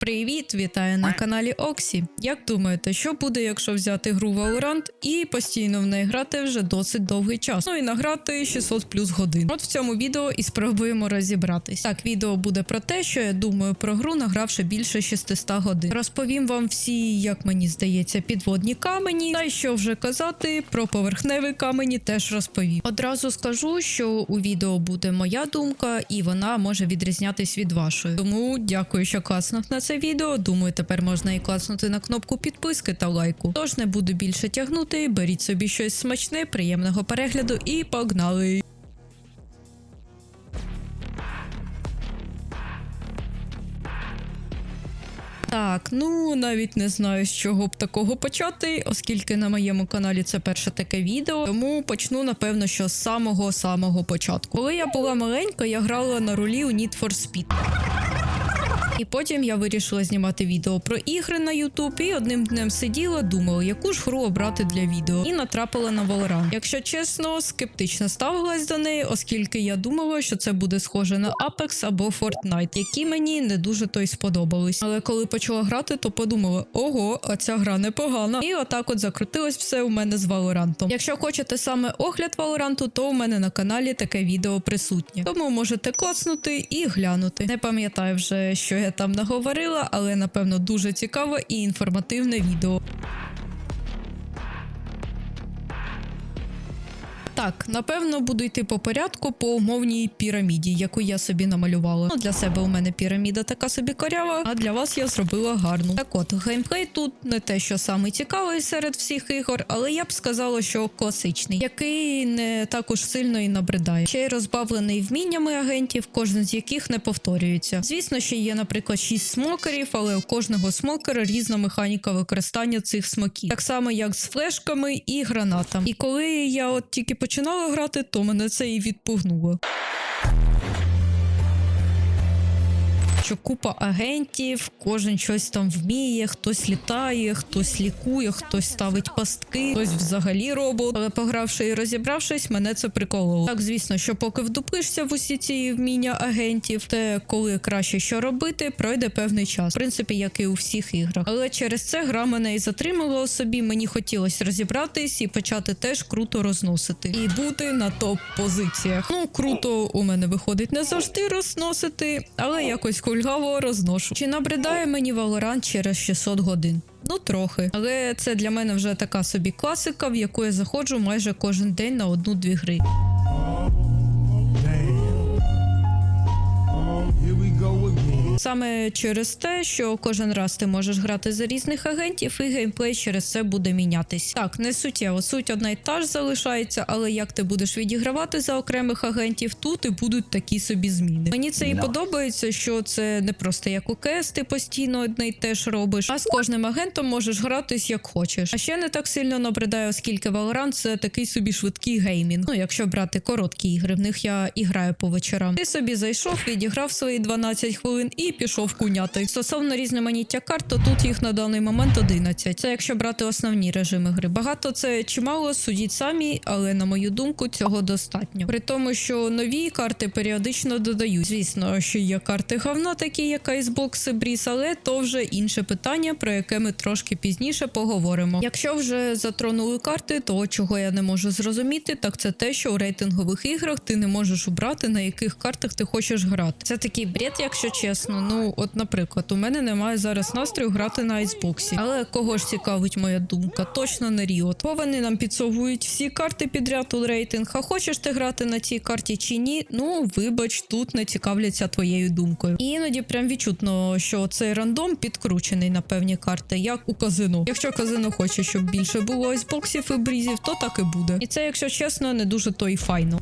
Привіт, вітаю на каналі Оксі. Як думаєте, що буде, якщо взяти гру Valorant і постійно в неї грати вже досить довгий час? Ну і награти 600 плюс годин. От в цьому відео і спробуємо розібратись. Так, відео буде про те, що я думаю про гру, награвши більше 600 годин. Розповім вам всі, як мені здається, підводні камені. Та й що вже казати про поверхневі камені, теж розповім. Одразу скажу, що у відео буде моя думка, і вона може відрізнятись від вашої. Тому дякую, що класнув на це відео. Думаю, тепер можна і класнути на кнопку підписки та лайку. Тож не буду більше тягнути. Беріть собі щось смачне, приємного перегляду і погнали! Так, ну навіть не знаю, з чого б такого почати, оскільки на моєму каналі це перше таке відео. Тому почну, напевно, що з самого самого початку. Коли я була маленька, я грала на рулі у Need for Speed. І потім я вирішила знімати відео про ігри на YouTube і одним днем сиділа, думала, яку ж гру обрати для відео, і натрапила на Valorant. Якщо чесно, скептично ставилась до неї, оскільки я думала, що це буде схоже на Apex або Fortnite, які мені не дуже то й сподобались. Але коли почала грати, то подумала: ого, а ця гра непогана. І отак от закрутилось все у мене з Valorant. Якщо хочете саме огляд Valorant, то у мене на каналі таке відео присутнє. Тому можете клацнути і глянути. Не пам'ятаю вже, що я там наговорила, але напевно дуже цікаве і інформативне відео. Так, напевно, буду йти по порядку по умовній піраміді, яку я собі намалювала. Ну, для себе у мене піраміда така собі корява, а для вас я зробила гарну. Так от, геймплей тут не те, що саме цікавий серед всіх ігор, але я б сказала, що класичний, який не також сильно і набридає. Ще й розбавлений вміннями агентів, кожен з яких не повторюється. Звісно, ще є, наприклад, шість смокерів, але у кожного смокера різна механіка використання цих смоків, так само як з флешками і гранатами. І коли я от тільки починала грати, то мене це і відпугнуло. Що купа агентів, кожен щось там вміє, хтось літає, хтось лікує, хтось ставить пастки, хтось взагалі робот. Але погравши і розібравшись, мене це прикололо. Так, звісно, що поки вдуплишся в усі ці вміння агентів, те коли краще що робити, пройде певний час. В принципі, як і у всіх іграх. Але через це гра мене і затримала собі. Мені хотілося розібратись і почати теж круто розносити. І бути на топ-позиціях. Ну, круто у мене виходить не завжди розносити, але якось кульгаво розношу. Чи набридає мені Valorant через 600 годин? Ну, трохи. Але це для мене вже така собі класика, в яку я заходжу майже кожен день на одну-дві гри. Саме через те, що кожен раз ти можеш грати за різних агентів, і геймплей через це буде мінятись. Так, не суттєво, суть одна й та ж залишається, але як ти будеш відігравати за окремих агентів, тут і будуть такі собі зміни. Мені це і подобається, що це не просто як у КС, ти постійно одне й те ж робиш, а з кожним агентом можеш гратись як хочеш. А ще не так сильно набридає, оскільки Valorant це такий собі швидкий геймінг. Ну, якщо брати короткі ігри, в них я і граю по вечорам. Ти собі зайшов, відіграв свої 12 хвилин і пішов куняти. Стосовно різноманіття карт, то тут їх на даний момент 11. Це якщо брати основні режими гри. Багато це чимало, судіть самі, але на мою думку, цього достатньо. При тому, що нові карти періодично додають. Звісно, що є карти говна, такі як Icebox і Breeze, але то вже інше питання, про яке ми трошки пізніше поговоримо. Якщо вже затронули карти, то чого я не можу зрозуміти, так це те, що у рейтингових іграх ти не можеш обрати, на яких картах ти хочеш грати. Це такий бред, якщо чесно. Ну, от, наприклад, у мене немає зараз настрою грати на айсбоксі. Але кого ж цікавить моя думка? Точно не Ріот. Бо вони нам підсовують всі карти підряд у рейтинг. А хочеш ти грати на цій карті чи ні? Ну, вибач, тут не цікавляться твоєю думкою. І іноді прям відчутно, що цей рандом підкручений на певні карти, як у казино. Якщо казино хоче, щоб більше було айсбоксів і брізів, то так і буде. І це, якщо чесно, не дуже то й файно.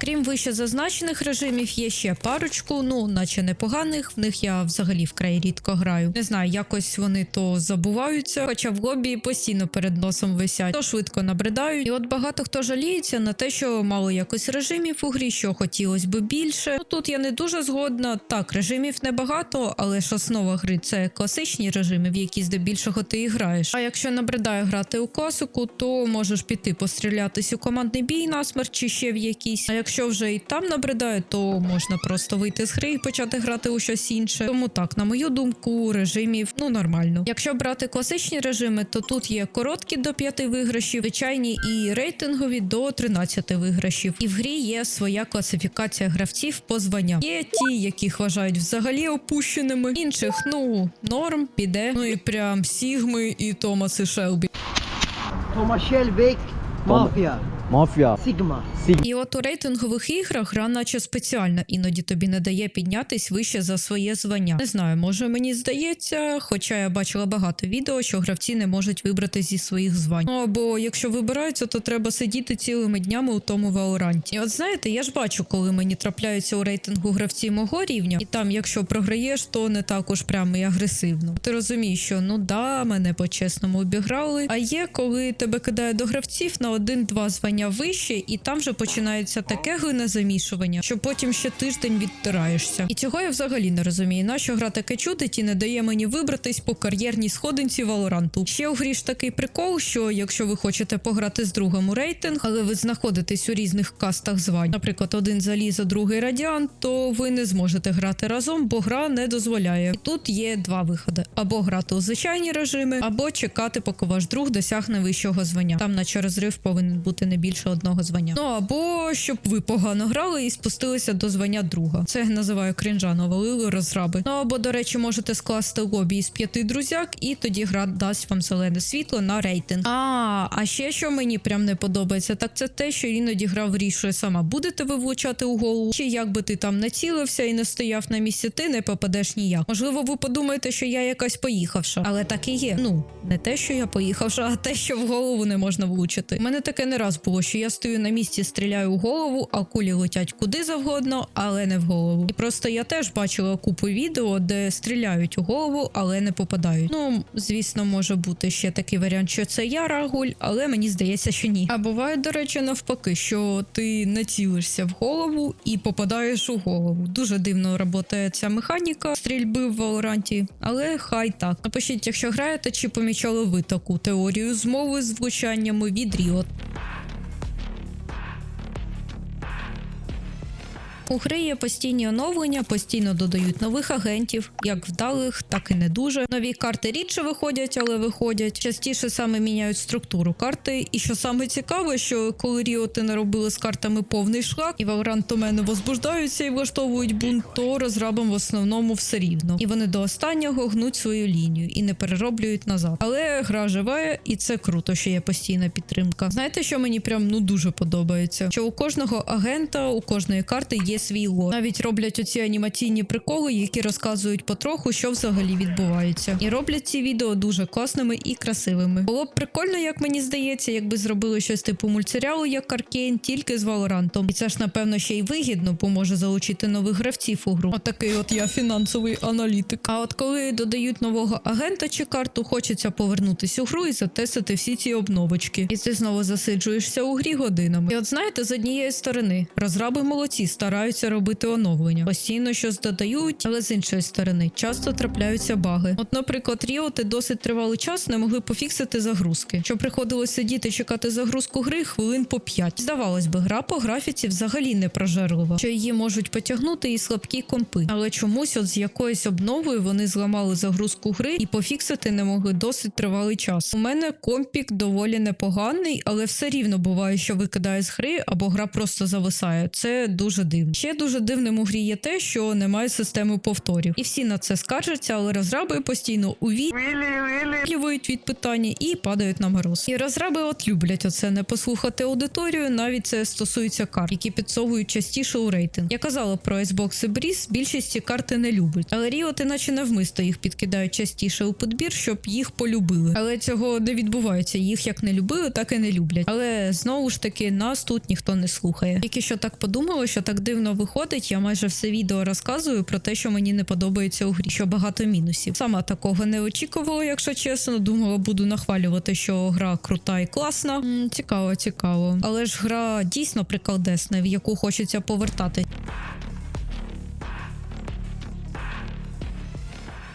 Крім вище зазначених режимів, є ще парочку, ну наче непоганих. В них я взагалі вкрай рідко граю. Не знаю, якось вони то забуваються, хоча в лобі постійно перед носом висять, то швидко набридають. І от багато хто жаліється на те, що мало якось режимів у грі, що хотілося би більше. Ну тут я не дуже згодна. Так, режимів небагато, але ж основа гри це класичні режими, в які здебільшого ти і граєш. А якщо набридає грати у класику, то можеш піти пострілятись у командний бій на смерть чи ще в якийсь. А якщо якщо вже і там набридає, то можна просто вийти з гри і почати грати у щось інше. Тому так, на мою думку, режимів ну нормально. Якщо брати класичні режими, то тут є короткі до 5 виграшів, звичайні і рейтингові до 13 виграшів. І в грі є своя класифікація гравців по званням. Є ті, яких вважають взагалі опущеними, інших ну норм піде. Ну і прям Сігми і Томас і Шелбі. Thomas Shelbeck, Mafia, Мафія. Sigma. І от у рейтингових іграх гра наче спеціально іноді тобі не дає піднятись вище за своє звання. Не знаю, може мені здається, хоча я бачила багато відео, що гравці не можуть вибрати зі своїх звань. Ну або якщо вибираються, то треба сидіти цілими днями у тому ваоранті. І от знаєте, я ж бачу, коли мені трапляються у рейтингу гравці мого рівня, і там, якщо програєш, то не так уж прямо і агресивно. Ти розумієш, що ну да, мене по-чесному обіграли. А є, коли тебе кидає до гравців на один-два звання вище, і там вже починається таке глине замішування, що потім ще тиждень відтираєшся. І цього я взагалі не розумію. Нащо гра таке чудить і не дає мені вибратись по кар'єрній сходинці Валоранту. Ще у грі ж такий прикол, що якщо ви хочете пограти з другом у рейтинг, але ви знаходитесь у різних кастах звань, наприклад, один залізо, другий радіант, то ви не зможете грати разом, бо гра не дозволяє. І тут є два виходи: або грати у звичайні режими, або чекати, поки ваш друг досягне вищого звання. Там, наче розрив повинен бути не більше одного звання. Ну або щоб ви погано грали і спустилися до звання друга. Це я називаю крінжа, навалили розраби. Ну або, до речі, можете скласти лобі із п'яти друзяк, і тоді гра дасть вам зелене світло на рейтинг. А, а ще що мені прям не подобається, так це те, що іноді гра вирішує сама. Будете ви влучати у голову, чи як би ти там не цілився і не стояв на місці, ти не попадеш ніяк. Можливо, ви подумаєте, що я якась поїхавша, але так і є. Ну не те, що я поїхавша, а те, що в голову не можна влучити. У мене таке не раз було, що я стою на місці, стріляю у голову, а кулі летять куди завгодно, але не в голову. І просто я теж бачила купу відео, де стріляють у голову, але не попадають. Ну, звісно, може бути ще такий варіант, що це я рагуль, але мені здається, що ні. А буває, до речі, навпаки, що ти не цілишся в голову і попадаєш у голову. Дуже дивно працює ця механіка стрільби в Валоранті, але хай так. Напишіть, якщо граєте, чи помічали ви таку теорію змови з влучаннями від Riot. У гри є постійні оновлення, постійно додають нових агентів, як вдалих, так і не дуже. Нові карти рідше виходять, але виходять. Частіше саме міняють структуру карти. І що саме цікаве, що коли ріоти не робили з картами повний шлак, і валорантомени возбуждаються і влаштовують бунт, то розрабам в основному все рівно. І вони до останнього гнуть свою лінію і не перероблюють назад. Але гра живе, і це круто, що є постійна підтримка. Знаєте, що мені прям ну дуже подобається? Що у кожного агента, у кожної карти є свій лор. Навіть роблять оці анімаційні приколи, які розказують потроху, що взагалі відбувається. І роблять ці відео дуже класними і красивими. Було б прикольно, як мені здається, якби зробили щось типу мультсеріалу, як Аркейн, тільки з Валорантом. І це ж напевно ще й вигідно, бо може залучити нових гравців у гру. Отакий от я фінансовий аналітик. А от коли додають нового агента чи карту, хочеться повернутися у гру і затестити всі ці обновочки. І ти знову засиджуєшся у грі годинами. І от знаєте, з однієї сторони, розраби молодці стараються робити оновлення. Постійно щось додають, але з іншої сторони часто трапляються баги. От, наприклад, Ріоти досить тривалий час не могли пофіксити загрузки, що приходилось сидіти чекати загрузку гри хвилин по 5. Здавалось би, гра по графіці взагалі не прожерлива, що її можуть потягнути і слабкі компи. Але чомусь, от з якоюсь обновою, вони зламали загрузку гри і пофіксити не могли досить тривалий час. У мене компік доволі непоганий, але все рівно буває, що викидає з гри або гра просто зависає. Це дуже дивно. Ще дуже дивним у грі є те, що немає системи повторів, і всі на це скаржаться, але розраби постійно увітлюють від питання і падають на мороз. І розраби от люблять оце не послухати аудиторію. Навіть це стосується карт, які підсовують частіше у рейтинг. Я казала про Xbox і Breeze, більшість карти не любить, але Riot іначе навмисто їх підкидають частіше у підбір, щоб їх полюбили. Але цього не відбувається. Їх як не любили, так і не люблять. Але знову ж таки нас тут ніхто не слухає. Тільки що так подумала, що так дивно виходить. Я майже все відео розказую про те, що мені не подобається у грі, що багато мінусів. Сама такого не очікувала, якщо чесно. Думала, буду нахвалювати, що гра крута і класна. М, цікаво, цікаво. Але ж гра дійсно приколдесна, в яку хочеться повертати.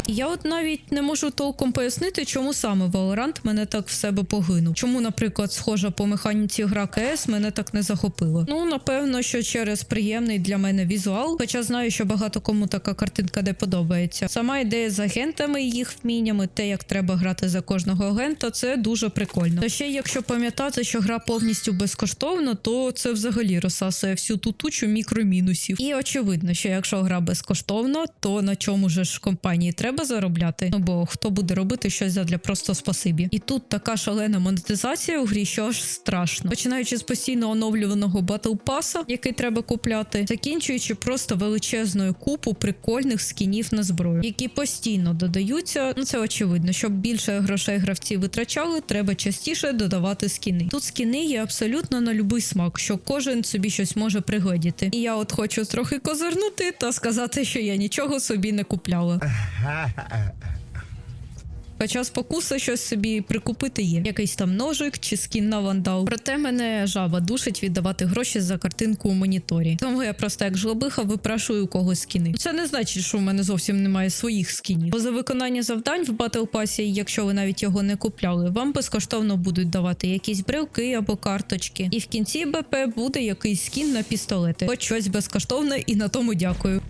Я от навіть не можу толком пояснити, чому саме Valorant мене так в себе поглинув. Чому, наприклад, схожа по механіці гра КС мене так не захопила. Ну, напевно, що через приємний для мене візуал, хоча знаю, що багато кому така картинка не подобається. Сама ідея з агентами і їх вміннями, те, як треба грати за кожного агента, це дуже прикольно. Та ще якщо пам'ятати, що гра повністю безкоштовна, то це взагалі розсасує всю ту тучу мікромінусів. І очевидно, що якщо гра безкоштовна, то на чому ж компанії треба заробляти? Ну бо хто буде робити щось задля просто спасибі? І тут така шалена монетизація у грі, що аж страшно. Починаючи з постійно оновлюваного батл паса, який треба купляти, закінчуючи просто величезною купу прикольних скінів на зброю, які постійно додаються. Ну це очевидно, щоб більше грошей гравці витрачали, треба частіше додавати скіни. Тут скіни є абсолютно на любий смак, що кожен собі щось може пригледіти. І я от хочу трохи козирнути та сказати, що я нічого собі не купляла. Хоча спокуса щось собі прикупити є. Якийсь там ножик чи скін на вандал. Проте мене жаба душить віддавати гроші за картинку у моніторі. Тому я просто як жлобиха випрашую у когось скіни. Це не значить, що в мене зовсім немає своїх скінів. Бо за виконання завдань в Battle Pass, якщо ви навіть його не купляли, вам безкоштовно будуть давати якісь брелки або карточки. І в кінці БП буде якийсь скін на пістолети. Хоч щось безкоштовне, і на тому дякую.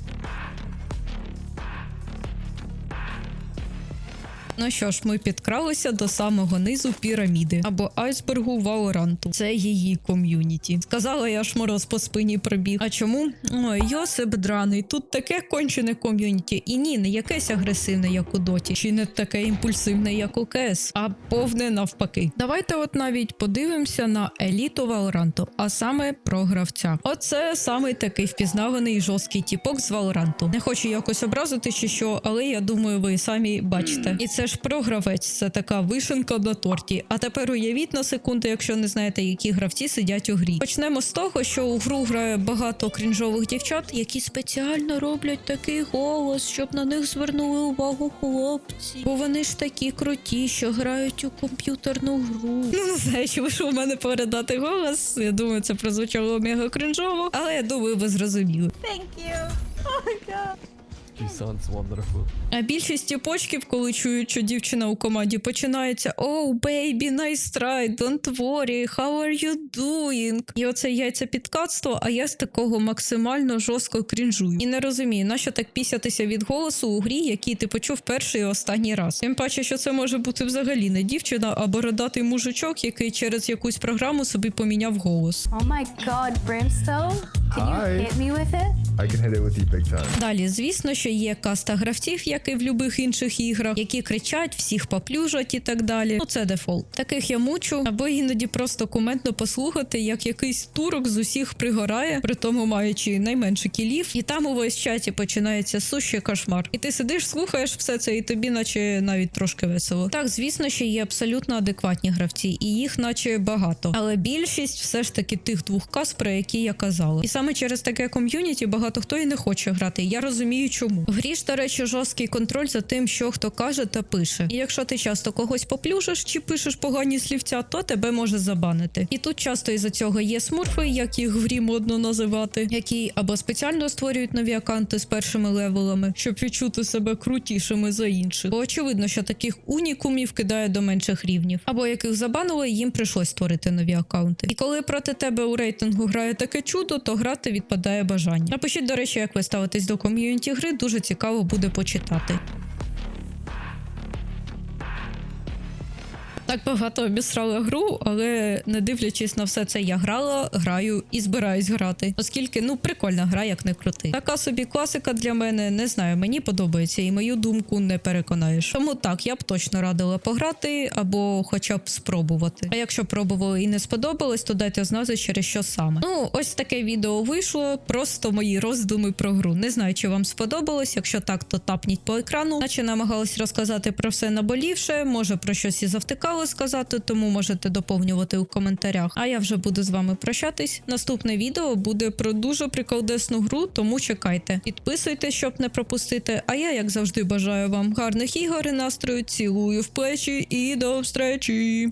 Ну що ж, ми підкралися до самого низу піраміди або айсбергу Валоранту. Це її ком'юніті. Сказала я ж мороз по спині пробіг. А чому? Ой, Йосип драний. Тут таке кончене ком'юніті. І ні, не якесь агресивне, як у доті, чи не таке імпульсивне, як у КС, а повне навпаки. Давайте от навіть подивимося на еліту Валоранту, а саме про гравця. Оце саме такий впізнаваний жорсткий тіпок з Валоранту. Не хочу якось образити чи що, але я думаю, ви самі бачите. І це ж програвець, це така вишенка на торті. А тепер уявіть на секунду, якщо не знаєте, які гравці сидять у грі. Почнемо з того, що у гру грає багато крінжових дівчат, які спеціально роблять такий голос, щоб на них звернули увагу хлопці. Бо вони ж такі круті, що грають у комп'ютерну гру. Ну не знаю, чи вийшов у мене передати голос. Я думаю, це прозвучало мега крінжово, але я думаю, ви зрозуміли. Thank you. Oh my god. She sounds wonderful. А більшість тіпочків, коли чують, що дівчина у команді починається Oh, baby, nice try, don't worry, how are you doing? І оце яйця підкатство, а я з такого максимально жорстко крінжую. І не розумію, нащо так пісятися від голосу у грі, який ти почув перший і останній раз. Тим паче, що це може бути взагалі не дівчина, а бородатий мужичок, який через якусь програму собі поміняв голос. Oh my god, Brimstone. Can you hit me with it? I can hit it with you big time. Далі, звісно, що є каста гравців, як і в любих інших іграх, які кричать, всіх поплюжать і так далі. Ну це дефолт. Таких я мучу, або іноді просто кументно послухати, як якийсь турок з усіх пригорає, при тому маючи найменше кілів, і там увесь чаті починається сущий кошмар. І ти сидиш, слухаєш все це, і тобі, наче навіть трошки весело. Так, звісно, що є абсолютно адекватні гравці, і їх, наче багато. Але більшість все ж таки тих двох кас, про які я казала. І саме через таке ком'юніті багато хто і не хоче грати. Я розумію, чому. В грі ж, до речі, жорсткий контроль за тим, що хто каже та пише. І якщо ти часто когось поплюжиш чи пишеш погані слівця, то тебе може забанити. І тут часто із-за цього є смурфи, як їх в грі модно називати, які або спеціально створюють нові аккаунти з першими левелами, щоб відчути себе крутішими за інших. Бо очевидно, що таких унікумів кидає до менших рівнів, або яких забанили, їм прийшлось створити нові аккаунти. І коли проти тебе у рейтингу грає таке чудо, то грати відпадає бажання. Напишіть, до речі, як ви ставитесь до ком'юніті гри, дуже цікаво буде почитати. Так багато обісрала гру, але не дивлячись на все це, я грала, граю і збираюсь грати. Оскільки ну прикольна гра, як не крути. Така собі класика для мене. Не знаю, мені подобається, і мою думку не переконаєш. Тому так, я б точно радила пограти або хоча б спробувати. А якщо пробували і не сподобалось, то дайте знати, через що саме. Ну, ось таке відео вийшло. Просто мої роздуми про гру. Не знаю, чи вам сподобалось. Якщо так, то тапніть по екрану. Наче намагалась розказати про все наболівше, може про щось і завтикало сказати, тому можете доповнювати у коментарях. А я вже буду з вами прощатись. Наступне відео буде про дуже приколдесну гру, тому чекайте. Підписуйтесь, щоб не пропустити. А я, як завжди, бажаю вам гарних ігор і настрою. Цілую в плечі і до встречі!